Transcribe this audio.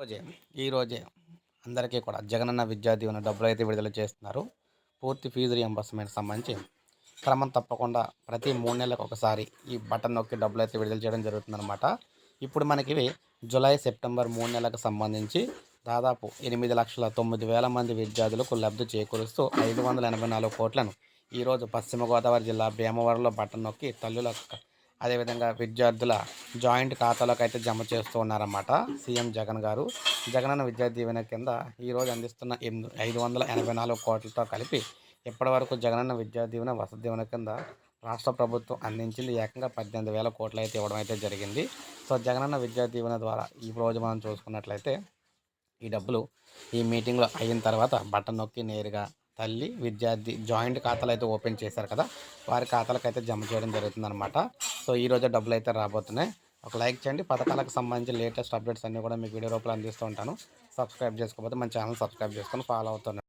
రోజే ఈరోజే అందరికీ కూడా జగనన్న విద్యా దీవెన డబ్బులు అయితే విడుదల చేస్తున్నారు. పూర్తి ఫీజు రియంబర్స్మెంట్ సంబంధించి క్రమం తప్పకుండా ప్రతి మూడు నెలలకు ఒకసారి ఈ బటన్ నొక్కి డబ్బులు అయితే విడుదల చేయడం జరుగుతుందన్నమాట. ఇప్పుడు మనకి జూలై సెప్టెంబర్ మూడు నెలలకు సంబంధించి దాదాపు ఎనిమిది లక్షల తొమ్మిది వేల మంది విద్యార్థులకు లబ్ధి చేకూరుస్తూ ఐదు వందల ఎనభై నాలుగు కోట్లను ఈరోజు పశ్చిమ గోదావరి జిల్లా భీమవరంలో బటన్ నొక్కి తల్లుల అదేవిధంగా విద్యార్థుల జాయింట్ ఖాతాలోకి అయితే జమ చేస్తూ ఉన్నారన్నమాట సీఎం జగన్ గారు. జగనన్న విద్యా దీవెన కింద ఈరోజు అందిస్తున్న ఎనిమిది ఐదు వందల ఎనభై నాలుగు కోట్లతో కలిపి ఇప్పటి వరకు జగనన్న విద్యా దీవెన వసతి దీవెన కింద రాష్ట్ర ప్రభుత్వం అందించింది. ఏకంగా పద్దెనిమిది వేల కోట్లు అయితే ఇవ్వడం అయితే జరిగింది. సో జగనన్న విద్యా దీవెన ద్వారా ఈ రోజు మనం చూసుకున్నట్లయితే ఈ డబ్బులు ఈ మీటింగ్లో అయిన తర్వాత బటన్ నొక్కి నేరుగా తల్లి విద్యార్థి జాయింట్ ఖాతాలు అయితే ఓపెన్ చేశారు కదా. వారి ఖాతాలకు అయితే జమ చేయడం జరుగుతుందన్నమాట. సో ఈ రోజు డబ్బులు అయితే రాబోతున్నాయి. ఒక లైక్ చేయండి. పథకాలకు సంబంధించి లేటెస్ట్ అప్డేట్స్ అన్నీ కూడా మీకు వీడియో రూపంలో అందిస్తూ ఉంటాను. సబ్స్క్రైబ్ చేసుకోకపోతే మన ఛానల్ సబ్స్క్రైబ్ చేసుకొని ఫాలో అవుతున్నాను